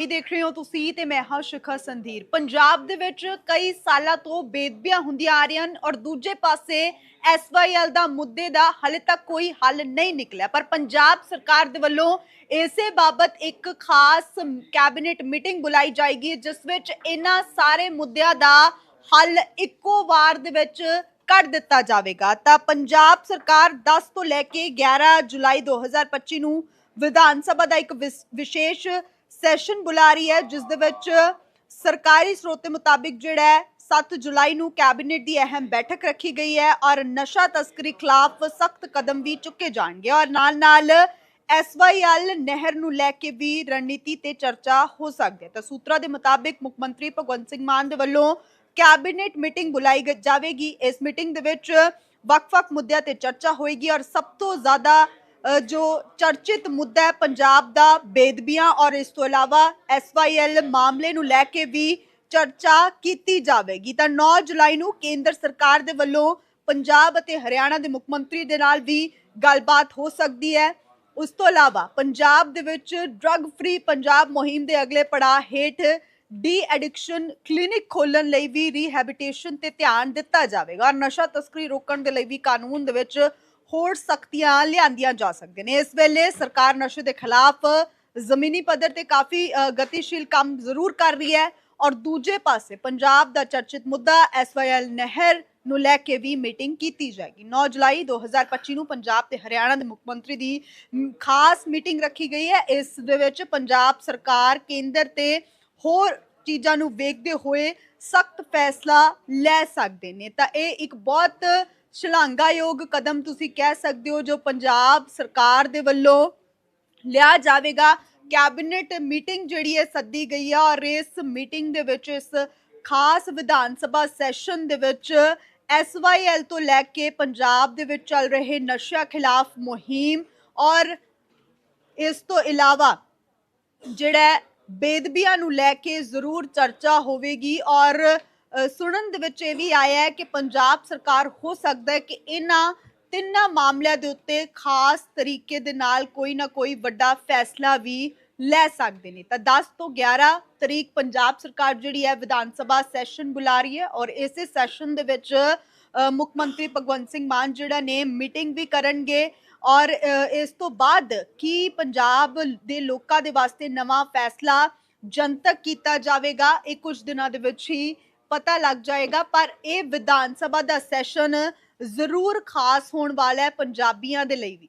ਇਹ ਦੇਖ ਰਹੇ ਹੋ ਤੁਸੀਂ ਤੇ ਮੈਂ ਹਾਂ ਸ਼ਿਖਾ ਸੰਧੀਰ। ਪੰਜਾਬ ਦੇ ਵਿੱਚ ਕਈ ਸਾਲਾਂ ਤੋਂ ਬੇਦਬੀਆਂ ਹੁੰਦੀਆਂ ਆ ਰਹੀਆਂ ਹਨ ਔਰ ਦੂਜੇ ਪਾਸੇ ਐਸਵਾਈਐਲ ਦਾ ਮੁੱਦੇ ਦਾ ਹਾਲੇ ਤੱਕ ਕੋਈ ਹੱਲ ਨਹੀਂ ਨਿਕਲਿਆ। ਪਰ ਪੰਜਾਬ ਸਰਕਾਰ ਦੇ ਵੱਲੋਂ ਇਸੇ ਬਾਬਤ ਇੱਕ ਖਾਸ ਕੈਬਨਿਟ ਮੀਟਿੰਗ ਬੁਲਾਈ ਜਾਏਗੀ, ਜਿਸ ਵਿੱਚ ਇਹਨਾਂ ਸਾਰੇ ਮੁੱਦਿਆਂ ਦਾ ਹੱਲ ਇੱਕੋ ਵਾਰ ਦੇ ਵਿੱਚ ਕੱਢ ਦਿੱਤਾ ਜਾਵੇਗਾ। ਤਾਂ ਪੰਜਾਬ ਸਰਕਾਰ 10 ਤੋਂ ਲੈ ਕੇ 11 ਜੁਲਾਈ 2025 ਨੂੰ ਵਿਧਾਨ ਸਭਾ ਦਾ ਇੱਕ ਵਿਸ- ਵਿਸ਼ੇਸ਼ ਸੈਸ਼ਨ ਬੁਲਾ ਰਹੀ ਹੈ, ਜਿਸ ਦੇ ਵਿੱਚ ਸਰਕਾਰੀ ਸਰੋਤ ਦੇ ਮੁਤਾਬਿਕ ਜਿਹੜਾ ਹੈ 7 ਜੁਲਾਈ ਨੂੰ ਕੈਬਨਿਟ ਦੀ ਅਹਿਮ ਬੈਠਕ ਰੱਖੀ ਗਈ ਹੈ ਔਰ ਨਸ਼ਾ ਤਸਕਰੀ ਖਿਲਾਫ ਸਖਤ ਕਦਮ ਵੀ ਚੁੱਕੇ ਜਾਣਗੇ ਔਰ ਨਾਲ-ਨਾਲ ਐਸਵਾਈਐਲ ਨਹਿਰ ਨੂੰ ਲੈ ਕੇ ਵੀ ਰਣਨੀਤੀ ਤੇ ਚਰਚਾ ਹੋ ਸਕਦੀ ਹੈ। ਤਾਂ ਸੂਤਰਾਂ ਦੇ ਮੁਤਾਬਿਕ ਮੁੱਖ ਮੰਤਰੀ ਭਗਵੰਤ ਸਿੰਘ ਮਾਨ ਦੇ ਵੱਲੋਂ ਕੈਬਨਿਟ ਮੀਟਿੰਗ ਬੁਲਾਈ ਜਾਵੇਗੀ। ਇਸ ਮੀਟਿੰਗ ਦੇ ਵਿੱਚ ਵੱਖ-ਵੱਖ ਮੁੱਦਿਆਂ ਤੇ ਚਰਚਾ ਹੋਏਗੀ ਔਰ ਸਭ ਤੋਂ ਜ਼ਿਆਦਾ ਜੋ ਚਰਚਿਤ ਮੁੱਦਾ ਹੈ ਪੰਜਾਬ ਦਾ, ਬੇਦਬੀਆਂ ਔਰ ਇਸ ਤੋਂ ਇਲਾਵਾ ਐਸਵਾਈਐਲ ਮਾਮਲੇ ਨੂੰ ਲੈ ਕੇ ਵੀ ਚਰਚਾ ਕੀਤੀ ਜਾਵੇਗੀ। ਤਾਂ 9 ਜੁਲਾਈ ਨੂੰ ਕੇਂਦਰ ਸਰਕਾਰ ਦੇ ਵੱਲੋਂ ਪੰਜਾਬ ਅਤੇ ਹਰਿਆਣਾ ਦੇ ਮੁੱਖ ਮੰਤਰੀ ਦੇ ਨਾਲ ਵੀ ਗੱਲਬਾਤ ਹੋ ਸਕਦੀ ਹੈ। ਉਸ ਤੋਂ ਇਲਾਵਾ ਪੰਜਾਬ ਦੇ ਵਿੱਚ ਡਰੱਗ ਫ੍ਰੀ ਪੰਜਾਬ ਮੁਹਿੰਮ ਦੇ ਅਗਲੇ ਪੜਾਅ ਹੇਠ ਡੀ ਐਡਿਕਸ਼ਨ ਕਲੀਨਿਕ ਖੋਲਣ ਲਈ ਵੀ ਰੀਹੈਬਿਟੇਸ਼ਨ ਤੇ ਧਿਆਨ ਦਿੱਤਾ ਜਾਵੇਗਾ। ਔਰ ਨਸ਼ਾ ਤਸਕਰੀ ਰੋਕਣ ਦੇ ਲਈ ਵੀ ਕਾਨੂੰਨ ਦੇ ਵਿੱਚ ਹੋਰ ਸਖਤੀਆਂ ਲਿਆਂਦੀਆਂ ਜਾ ਸਕਦੀਆਂ ਨੇ। ਇਸ ਵੇਲੇ ਸਰਕਾਰ ਨਸ਼ੇ ਦੇ ਖਿਲਾਫ ਜ਼ਮੀਨੀ ਪੱਧਰ ਤੇ ਕਾਫੀ ਗਤੀਸ਼ੀਲ ਕੰਮ ਜ਼ਰੂਰ ਕਰ ਰਹੀ ਹੈ ਔਰ ਦੂਜੇ ਪਾਸੇ ਪੰਜਾਬ ਦਾ ਚਰਚਿਤ ਮੁੱਦਾ ਐਸਵਾਈਐਲ ਨਹਿਰ ਨੂੰ ਲੈ ਕੇ ਵੀ ਮੀਟਿੰਗ ਕੀਤੀ ਜਾਏਗੀ। 9 ਜੁਲਾਈ 2025 ਨੂੰ ਪੰਜਾਬ ਤੇ ਹਰਿਆਣਾ ਦੇ ਮੁੱਖ ਮੰਤਰੀ ਦੀ ਖਾਸ ਮੀਟਿੰਗ ਰੱਖੀ ਗਈ ਹੈ। ਇਸ ਦੇ ਵਿੱਚ ਪੰਜਾਬ ਸਰਕਾਰ, ਕੇਂਦਰ ਤੇ ਹੋਰ ਚੀਜ਼ਾਂ ਨੂੰ ਵੇਖਦੇ ਹੋਏ ਸਖਤ ਫੈਸਲਾ ਲੈ ਸਕਦੇ ਨੇ। ਤਾਂ ਇਹ ਇੱਕ ਬਹੁਤ ਸ਼ਲਾਘਾਯੋਗ ਕਦਮ ਤੁਸੀਂ ਕਹਿ ਸਕਦੇ ਹੋ ਜੋ ਪੰਜਾਬ ਸਰਕਾਰ ਦੇ ਵੱਲੋਂ ਲਿਆ ਜਾਵੇਗਾ। ਕੈਬਨਿਟ ਮੀਟਿੰਗ ਜਿਹੜੀ ਹੈ ਸੱਦੀ ਗਈ ਹੈ ਔਰ ਇਸ ਮੀਟਿੰਗ ਦੇ ਵਿੱਚ, ਇਸ ਖਾਸ ਵਿਧਾਨ ਸਭਾ ਸੈਸ਼ਨ ਦੇ ਵਿੱਚ ਐਸਵਾਈਐਲ ਤੋਂ ਲੈ ਕੇ ਪੰਜਾਬ ਦੇ ਵਿੱਚ ਚੱਲ ਰਹੇ ਨਸ਼ਾ ਖਿਲਾਫ ਮੁਹਿੰਮ ਔਰ ਇਸ ਤੋਂ ਇਲਾਵਾ ਜਿਹੜਾ ਬੇਦਬੀਆਂ ਨੂੰ ਲੈ ਕੇ ਜ਼ਰੂਰ ਚਰਚਾ ਹੋਵੇਗੀ ਔਰ ਸੁਣਨ ਦੇ ਵਿੱਚ ਇਹ ਵੀ ਆਇਆ ਹੈ ਕਿ ਪੰਜਾਬ ਸਰਕਾਰ ਹੋ ਸਕਦਾ ਹੈ ਕਿ ਇਹਨਾਂ ਤਿੰਨਾਂ ਮਾਮਲਿਆਂ ਦੇ ਉੱਤੇ ਖਾਸ ਤਰੀਕੇ ਦੇ ਨਾਲ ਕੋਈ ਨਾ ਕੋਈ ਵੱਡਾ ਫੈਸਲਾ ਵੀ ਲੈ ਸਕਦੇ ਨੇ। ਤਾਂ 10 ਤੋਂ 11 ਤਰੀਕ ਪੰਜਾਬ ਸਰਕਾਰ ਜਿਹੜੀ ਹੈ ਵਿਧਾਨ ਸਭਾ ਸੈਸ਼ਨ ਬੁਲਾ ਰਹੀ ਹੈ ਔਰ ਇਸੇ ਸੈਸ਼ਨ ਦੇ ਵਿੱਚ ਮੁੱਖ ਮੰਤਰੀ ਭਗਵੰਤ ਸਿੰਘ ਮਾਨ ਜਿਹੜਾ ਨੇ ਮੀਟਿੰਗ ਵੀ ਕਰਨਗੇ ਔਰ ਇਸ ਤੋਂ ਬਾਅਦ ਕੀ ਪੰਜਾਬ ਦੇ ਲੋਕਾਂ ਦੇ ਵਾਸਤੇ ਨਵਾਂ ਫੈਸਲਾ ਜਨਤਕ ਕੀਤਾ ਜਾਵੇਗਾ, ਇਹ ਕੁਝ ਦਿਨਾਂ ਦੇ ਵਿੱਚ ਹੀ ਪਤਾ ਲੱਗ ਜਾਏਗਾ, ਪਰ ਇਹ ਵਿਧਾਨ ਸਭਾ ਦਾ ਸੈਸ਼ਨ ਜ਼ਰੂਰ ਖਾਸ ਹੋਣ ਵਾਲਾ ਹੈ ਪੰਜਾਬੀਆਂ ਦੇ ਲਈ ਵੀ।